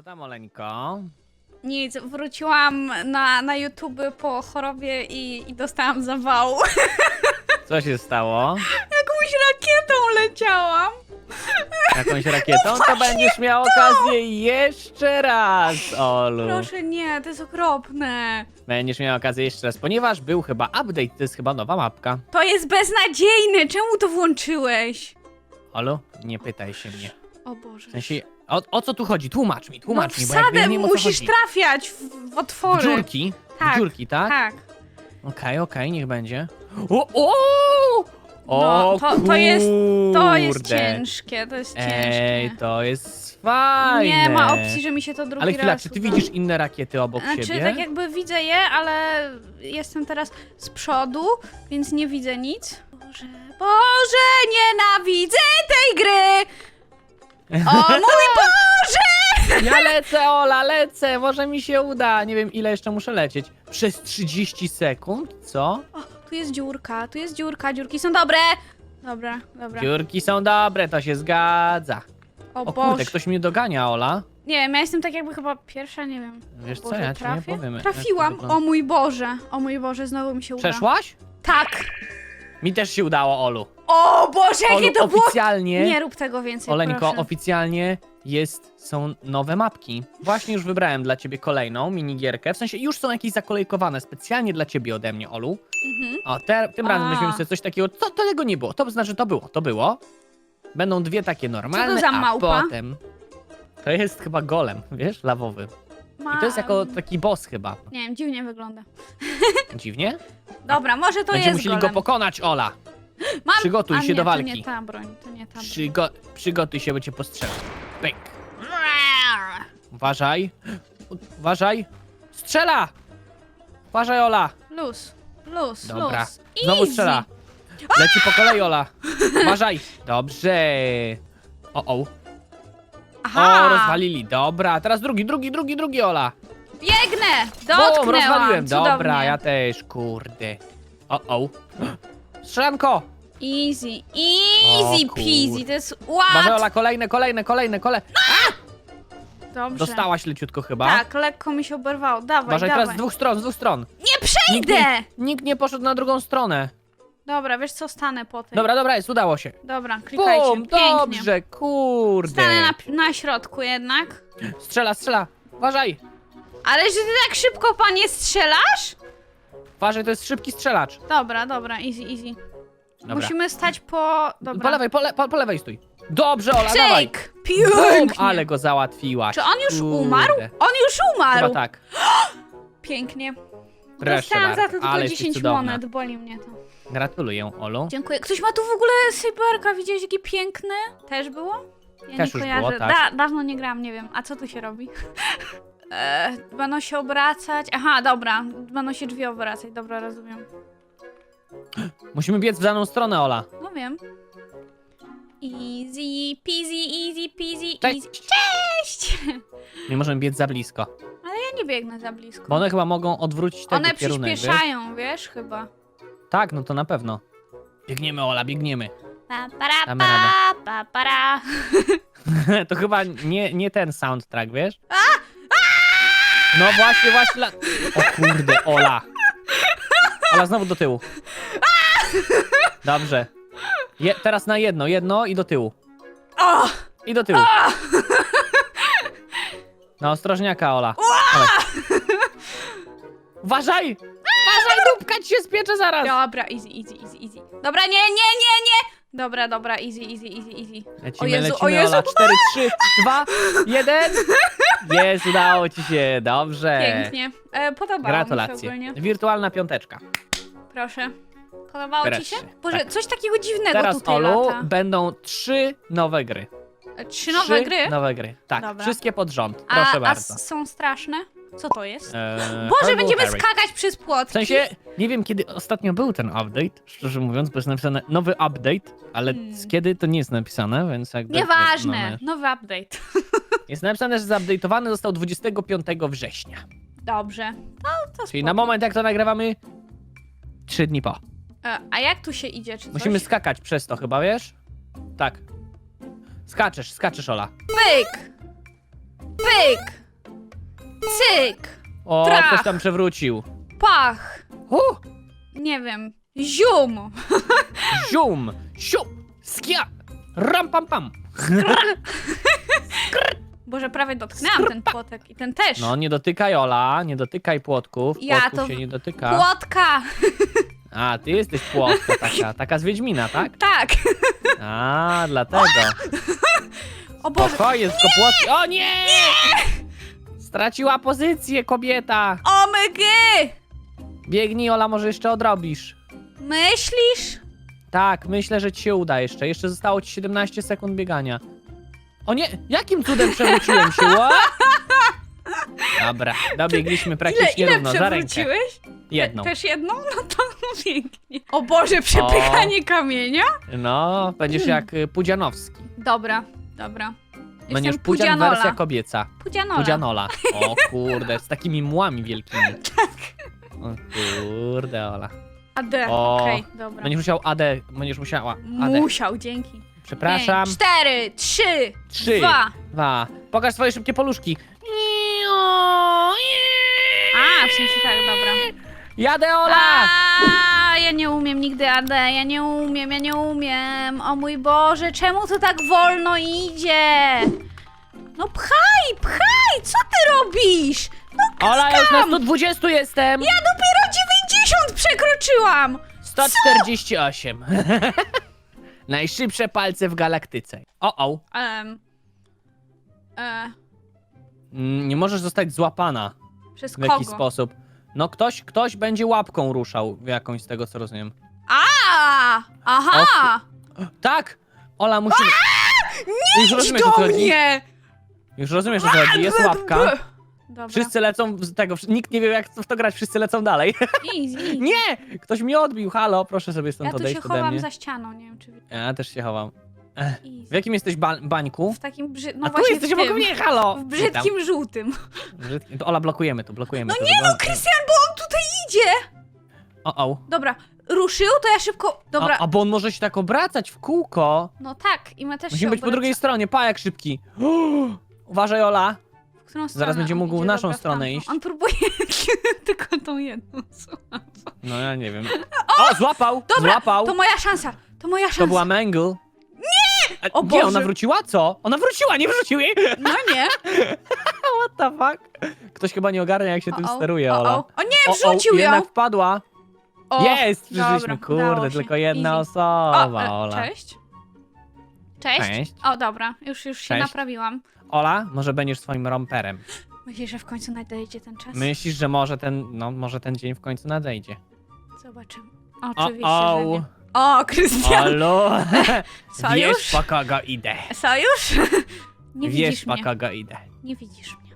Co tam, Oleńko? Nic, wróciłam na, na YouTube po chorobie i, i dostałam zawału. Co się stało? Jakąś rakietą leciałam. Jakąś rakietą? To będziesz miał okazję jeszcze raz, Olu. Proszę nie, to jest okropne. Będziesz miał okazję jeszcze raz, ponieważ był chyba update, to jest chyba nowa mapka. To jest beznadziejne, czemu to włączyłeś? Olu, nie pytaj się mnie. O Boże. W sensie, o, o co tu chodzi? Tłumacz mi, tłumacz no mi, bo nie wiem o co musisz chodzi. trafiać w, w W otwory. dziurki? Tak, W dziurki, tak? Tak. Okej, okej, niech będzie. O, o! O, No, to- to jest- To jest kurde. ciężkie, to jest ciężkie. Ej, to jest fajne. Nie ma opcji, że mi się to drugi Ale chwila, raz czy ty uda. widzisz inne rakiety obok Znaczy, siebie? tak jakby widzę je, ale jestem teraz z przodu, więc nie widzę nic. Boże, Boże, nienawidzę tej gry! O mój Boże! Ja lecę, Ola, lecę, może mi się uda. Nie wiem, ile jeszcze muszę lecieć. Przez 30 sekund? Co? O, tu jest dziurka, tu jest dziurka, dziurki są dobre! Dobra, dobra. Dziurki są dobre, to się zgadza. O, O Boże. kurde, ktoś mnie dogania, Ola. Nie wiem, ja jestem tak jakby chyba pierwsza, nie wiem. Wiesz co, Boże, ja ci nie trafię? powiem. jak to Trafiłam, wygląda. o mój Boże, o mój Boże, znowu mi się uda. Przeszłaś? Tak! Mi też się udało, Olu. O Boże, jakie Olu, to było... oficjalnie, Nie rób tego więcej, Oleńko, proszę. oficjalnie jest, są nowe mapki. Właśnie już wybrałem dla ciebie kolejną minigierkę. W sensie już są jakieś zakolejkowane specjalnie dla ciebie ode mnie, Olu. Mhm. O, te, tym razem A. weźmiemy sobie coś takiego, to, to tego nie było, to znaczy to było, to było. Będą dwie takie normalne, za a małpa? potem... To jest chyba golem, wiesz, lawowy. I to jest jako taki boss chyba. Nie wiem, dziwnie wygląda. Dziwnie? Dobra, może to Będziemy jest musieli golem. go pokonać, Ola. Mam... Przygotuj A się nie, do to walki. nie ta broń, to nie ta broń. Przygo przygotuj się, bo cię postrzelę. Pyk. Uważaj. Uważaj. Strzela! Uważaj, Ola. Luz, luz, Dobra. luz. Znowu Easy. strzela. Leci po kolei, Ola. Uważaj. Dobrze. O, o. Aha, O, rozwalili. Dobra, teraz drugi, drugi, drugi, drugi, Ola. Biegnę, Bum, dotknęłam, rozwaliłem. cudownie. Dobra, ja też, kurde. O, o. Strzelanko. Easy, easy O, peasy, to jest łatwe. Ola, kolejne, kolejne, kolejne, kolejne. Dobrze. Dostałaś leciutko chyba. Tak, lekko mi się oberwało, dawaj, Uważaj, dawaj. teraz z dwóch stron, z dwóch stron. Nie przejdę! nikt nie poszedł na drugą stronę. Dobra, wiesz co, stanę po tym. Dobra, dobra, jest, udało się. Dobra, klikajcie, Bum, pięknie. dobrze, kurde. Stanę na, na środku jednak. Strzela, strzela. Uważaj, Ale że ty tak szybko, panie, strzelasz? uważaj, to jest szybki strzelacz. Dobra, dobra, easy, easy. Dobra. Musimy stać po... Dobra. Po lewej, po, le, po, po lewej stój. Dobrze, Ola, dawaj. Cyk! Bum, Pięknie! ale go załatwiłaś. Czy on już Kurde. umarł? On już umarł! Chyba tak. Pięknie. Proszę Dostałam za to tylko ale jesteś 10 cudowna. monet, boli mnie to. Gratuluję, Olu. Dziękuję. Ktoś ma tu w ogóle cyberka, widziałeś jaki piękny? Też było? Ja Też nie już kojarzę. było, tak. Da, dawno nie grałam, nie wiem. A co tu się robi? e, będą się obracać. Aha, dobra. Będą się drzwi obracać, dobra, rozumiem. Musimy biec w daną stronę, Ola. No wiem. Easy peasy, easy peasy, Cześć. easy. Cześć! Nie możemy biec za blisko. Ale ja nie biegnę za blisko. Bo one chyba mogą odwrócić ten One kierunek, wiesz? przyspieszają, wiesz, chyba. Tak, no to na pewno. Biegniemy, Ola, biegniemy. Pa, para, Damy pa, pa, para. to chyba nie, nie ten soundtrack, wiesz? No właśnie, właśnie. La... O kurde, Ola. Ola, znowu do tyłu. Dobrze. Je, teraz na jedno, jedno i do tyłu. O! I do tyłu. Na ostrożniaka, Ola. Dawaj. Uważaj! Uważaj, dupka ci się spiecze zaraz! Dobra, easy, easy, easy, easy. Dobra, nie, nie, nie, nie! Dobra, dobra, easy, easy, easy, easy. Lecimy, O Jezu, lecimy, o Jezu. Ola. 4, 3, 2, 1. Jest, udało ci się, dobrze. Pięknie. E, podobało mi się Gratulacje. ogólnie. Wirtualna piąteczka. Proszę. Podobało ci się? Boże, tak. coś takiego dziwnego Teraz, tutaj Olu, lata. będą trzy nowe gry. E, Trzy nowe gry? nowe gry. Tak, Dobra. wszystkie pod rząd. a, Proszę a bardzo. s- są straszne? Co to jest? Eee, Boże, będziemy Harry. skakać przez płotki. W sensie, nie wiem kiedy ostatnio był ten update, szczerze mówiąc, bo jest napisane nowy update, ale Hmm. z kiedy to nie jest napisane, więc jakby... Nieważne, no, nowy update. jest napisane, że zupdate'owany został 25 września. Dobrze. No, to Czyli spoko. na moment jak to nagrywamy, trzy dni po. E, a jak tu się idzie, czy coś? Musimy skakać przez to chyba, wiesz? Tak. Skaczesz, skaczesz, Ola. Pyk! Pyk! Cyk! O, Trach. ktoś tam przewrócił. Pach! Uh, Nie wiem. Zium! zium, siup, skia, ram pam pam. Boże, prawie dotknęłam ten płotek i ten też. No, nie dotykaj Ola, nie dotykaj płotków. Ja Płotków to- się nie dotyka. Płotka! A, ty jesteś płotka taka, taka z Wiedźmina, tak? Tak! A, dlatego. O Boże! Spokojnie, tylko płotki. O nie! Straciła pozycję kobieta. Omygy! Biegnij, Ola, może jeszcze odrobisz. Myślisz? Tak, myślę, że ci się uda jeszcze. Jeszcze zostało ci 17 sekund biegania. O nie, jakim cudem przewróciłem się? What? Dobra, dobiegliśmy Ile, praktycznie ile równo za rękę. przewróciłeś? Jedną. Te, też jedną? No to pięknie. O Boże, przepychanie kamienia? No, będziesz jak y, Pudzianowski. Dobra, dobra. Będziesz Jestem Pudzian Pudzianola. wersja kobieca. Pudzianola. Pudzianola. O kurde, z takimi młami wielkimi. Tak. O kurde, Ola. AD, O, okej, dobra. Będziesz musiał AD, będziesz musiała AD. Musiał, dzięki. Przepraszam. Pięć, cztery, trzy, Trzy. dwa. Dwa. Pokaż swoje szybkie poluszki. A, w sensie tak, dobra. Jadę, Ola! A, ja nie umiem nigdy AD, ja nie umiem, ja nie umiem. O mój Boże, czemu to tak wolno idzie? No pchaj, pchaj, co ty robisz? No Ola, ja już na kam. 120 jestem. Ja dopiero 90 przekroczyłam. 148. Najszybsze palce w galaktyce. O, o. E, Mm, Nie możesz zostać złapana przez w kogo? jakiś sposób. No ktoś, ktoś będzie łapką ruszał w jakąś z tego, co rozumiem. A, aha. Tak! Ola, musimy... Nie Już Idź rozumiesz, o co do chodzi? mnie. Już rozumiesz, o co chodzi. Jest łapka. Dobra. Wszyscy lecą z tego, nikt nie wie jak w to grać, wszyscy lecą dalej. Nie! Ktoś mnie odbił, halo, proszę sobie stąd Ja tu odejść się ode chowam mnie. za ścianą, nie wiem czy. Ja też się chowam. W jakim jesteś ba bańku? W takim brzy... No A tu właśnie jesteś w obok tym. mnie, halo! W brzydkim żółtym. Brzydki- To Ola, blokujemy tu, blokujemy No to. nie żeby- no, Krystian, bo on tutaj idzie! O, o. Dobra, ruszył, to ja szybko... Dobra, A, a bo on może się tak obracać w kółko. no tak, i my też Musimy się być po drugiej stronie, pa jak szybki. Uważaj, Ola. W którą stronę będzie on mógł w idzie? naszą Dobra, stronę tamtą. iść. On próbuje tylko tą jedną. No ja nie wiem. O, złapał! Dobra, złapał! to moja szansa, to moja szansa. To była Mangle. Nie! O Gdzie Boże. ona wróciła? Co? Ona wróciła, nie wrzucił jej! No nie. What the fuck? Ktoś chyba nie ogarnia, jak się tym O, o, steruje, o, Ola. O, o nie, O, o, wrzucił ją. jednak wpadła. O, Jest! Przeżyliśmy, dobra, udało kurde, się. tylko jedna Easy. osoba, e, Ola. Cześć. Cześć. Cześć. O, dobra, już, już się Cześć. naprawiłam. Ola, może będziesz swoim romperem. Myślisz, że w końcu nadejdzie ten czas? Myślisz, że może ten, no, może ten dzień w końcu nadejdzie? Zobaczymy. O, Oczywiście, o, że nie. O, Krystian! Olu, Sojusz? wiesz po kogo idę. Sojusz? Nie wiesz widzisz po mnie. kogo idę. Nie widzisz mnie.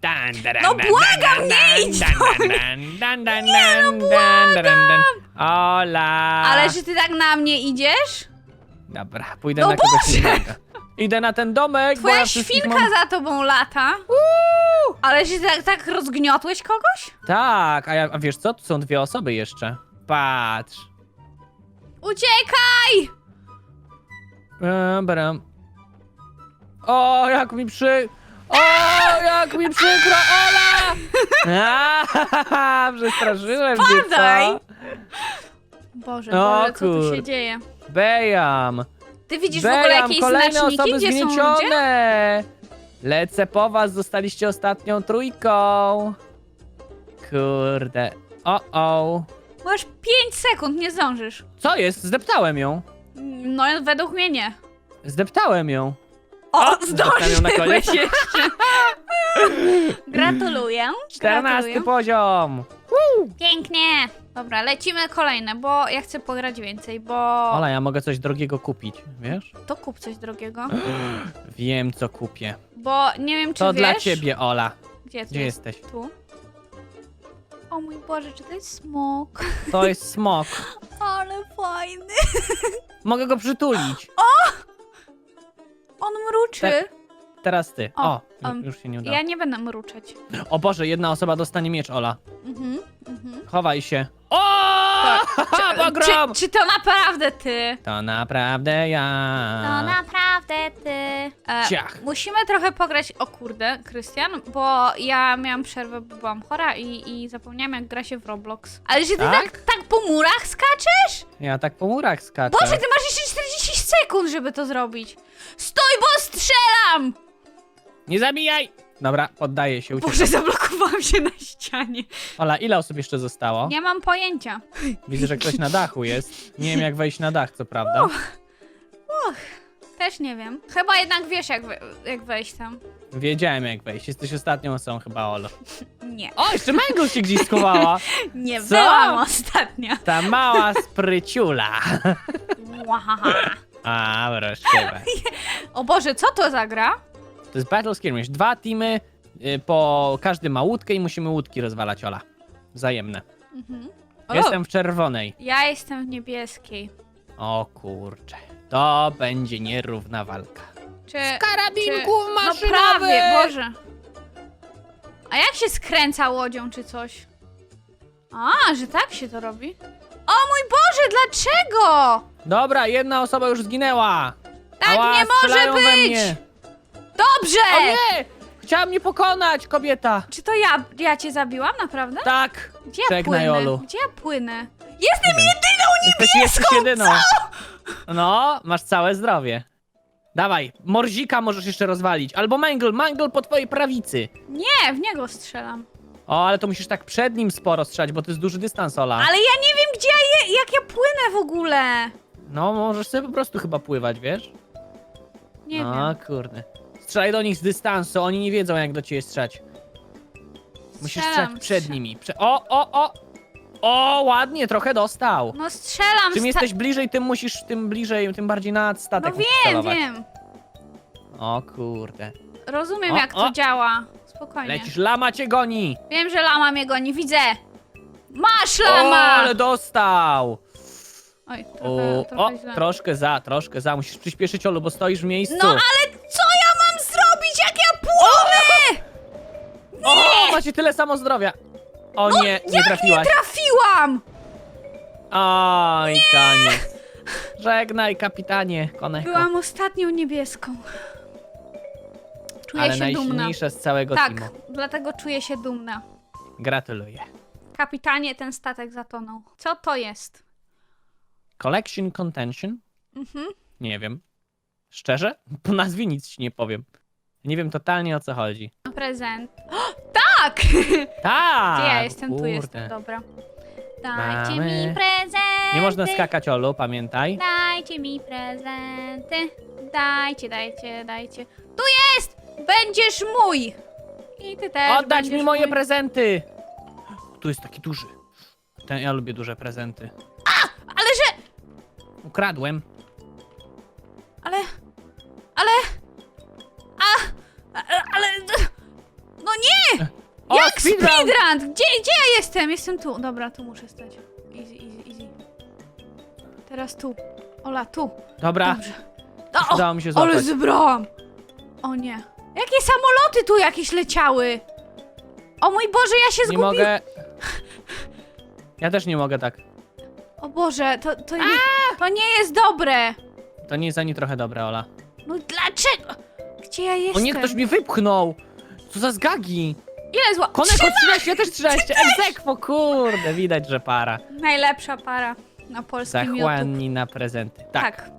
Dan, daran, No dan, błagam, dan, nie dan, idź dan, do dan, dan, dan, dan, dan, dan, dan, dan. Ola! Ale że ty tak na mnie idziesz? Dobra, pójdę No na kogoś Boże! innego. Idę na ten domek, bo Twoja ja wszystkich świnka mam... za tobą lata. Ale że tak, tak rozgniotłeś kogoś? Tak, a, ja, a wiesz co? Tu są dwie osoby jeszcze. Patrz. Uciekaj! Dobra. O, jak mi przy... O, jak mi przykro, Ola! A, Przestraszyłem cię, Spadaj! co? Boże, O, Boże, co tu kur- się dzieje? Bejam! Ty widzisz w ogóle Bejam, jakieś kolejne znaczniki, osoby gdzie są ludzie? zgniecione! Lecę po was, zostaliście ostatnią trójką. Kurde. O, o. Masz 5 sekund, nie zdążysz. Co jest? Zdeptałem ją. No, według mnie nie. Zdeptałem ją. O, ją na koniec. zdążyłeś jeszcze. Gratuluję. 14 Gratuluję. poziom. Pięknie. Dobra, lecimy kolejne, bo ja chcę pograć więcej, bo... Ola, ja mogę coś drogiego kupić, wiesz? To kup coś drogiego. Wiem, co kupię. Bo nie wiem, czy To wiesz... dla ciebie, Ola. Gdzie, Gdzie jest? jesteś? Tu. O mój Boże, czy to jest smok? To jest smok. Ale fajny. Mogę go przytulić. On mruczy. Teraz ty. O, O, już się nie uda. Ja nie będę mruczeć. O Boże, jedna osoba dostanie miecz, Ola. Mhm, mhm. Chowaj się. O! Tak. Pogrom! Czy, czy to naprawdę ty? To naprawdę ja. To naprawdę niestety. E, Ciach. musimy trochę pograć, o kurde, Krystian, bo ja miałam przerwę, bo byłam chora i, i zapomniałam jak gra się w Roblox. Ale że ty tak, Tak? tak, po murach skaczesz? Ja tak po murach skaczę. Boże, ty masz jeszcze 40 sekund, żeby to zrobić. Stój, bo strzelam! Nie zabijaj! Dobra, poddaję się, uciekam. Boże, zablokowałam się na ścianie. Ola, ile osób jeszcze zostało? Nie mam pojęcia. Widzę, że ktoś na dachu jest. Nie wiem, jak wejść na dach, co prawda. Też nie wiem. Chyba jednak wiesz, jak, we, jak wejść tam. Wiedziałem, jak wejść. Jesteś ostatnią osobą chyba, Olo. Nie. O, jeszcze Mango się gdzieś schowała. Nie Co? byłam ostatnia. Ta mała spryciula. Łahaha. A, proszę. O Boże, co to za gra? To jest Battle Skirmish. Dwa teamy, y, po każdy ma łódkę i musimy łódki rozwalać, Ola. Wzajemne. Mhm. O, Jestem w czerwonej. Ja jestem w niebieskiej. O kurczę. To będzie nierówna walka. Czy... karabinków czy... No prawie, Boże. A jak się skręca łodzią czy coś? A, że tak się to robi? O mój Boże, dlaczego? Dobra, jedna osoba już zginęła. Tak Ała, nie może strzelają we być! mnie. Dobrze! O nie! Chciała mnie pokonać, kobieta. Czy to ja, ja cię zabiłam, naprawdę? Tak. Gdzie ja Żegnaj, płynę? Olu. Gdzie ja płynę? Jestem Nie wiem. jedyną Jesteś, jesteś jedyną. No, masz całe zdrowie. Dawaj, Morzika możesz jeszcze rozwalić. Albo Mangle, Mangle po twojej prawicy. Nie, w niego strzelam. O, ale to musisz tak przed nim sporo strzelać, bo to jest duży dystans, Ola. Ale ja nie wiem, gdzie ja je, jak ja płynę w ogóle. No, możesz sobie po prostu chyba pływać, wiesz? Nie o, wiem. kurde. Strzelaj do nich z dystansu, oni nie wiedzą jak do ciebie strzelać. Musisz Strzelam, strzelać przed strze- nimi. Prze o, o, o! O, ładnie, trochę dostał. No strzelam. Czym sta- jesteś bliżej, tym musisz, tym bliżej, tym bardziej nad No statek musisz wiem, celować. wiem. O kurde. Rozumiem, O, jak to o. działa. Spokojnie. Lecisz, lama cię goni! Wiem, że lama mnie goni, widzę. Masz O, lama! ale dostał! Oj, trochę, O, trochę o, źle. troszkę za, troszkę za. Musisz przyspieszyć, Olu, bo stoisz w miejscu. No ale co ja mam zrobić, jak ja płynę? O, macie tyle samo zdrowia. O nie, nie No, Jak trafiłaś. nie trafiłam? Oj, koniec. Żegnaj, kapitanie Koneko. Byłam ostatnią niebieską. Czuję Ale się dumna. najsilniejsza z całego Tak, teamu. dlatego czuję się dumna. Gratuluję. Kapitanie, ten statek zatonął. Co to jest? Collection Contention? Mhm. Nie wiem. Szczerze? Po nazwie nic ci nie powiem. Nie wiem totalnie o co chodzi. Prezent. O, tak! Tak! Gdzie ja jestem? Tu jestem, dobra. Dajcie Mamy- mi prezenty. Nie można skakać, Olu, pamiętaj. Dajcie mi prezenty. Dajcie, dajcie, dajcie. Tu jest! Będziesz mój! I ty też Oddać będziesz mi moje mój. prezenty! Tu jest taki duży. Ten, ja lubię duże prezenty. Ale że... Ukradłem. Speedrun? Gdzie, gdzie ja jestem? Jestem tu. Dobra, tu muszę stać. Easy, easy, easy. Teraz tu. Ola, tu. Dobra, Dobrze. O, udało mi się ale złapać. zebrałam. O nie. Jakie samoloty tu jakieś leciały? O mój Boże, ja się Nie zgubiłam. mogę... Ja też nie mogę tak. O Boże, to, to, nie, to nie jest dobre. To nie jest ani trochę dobre, Ola. No dlaczego? Gdzie ja O jestem? nie, ktoś mnie wypchnął! Co za zgagi! Ile zła... Koneko 13, ja też 13! Egzekwo, kurde, widać, że para. Najlepsza para na polskim YouTube. Zachłanni na prezenty. Tak. tak.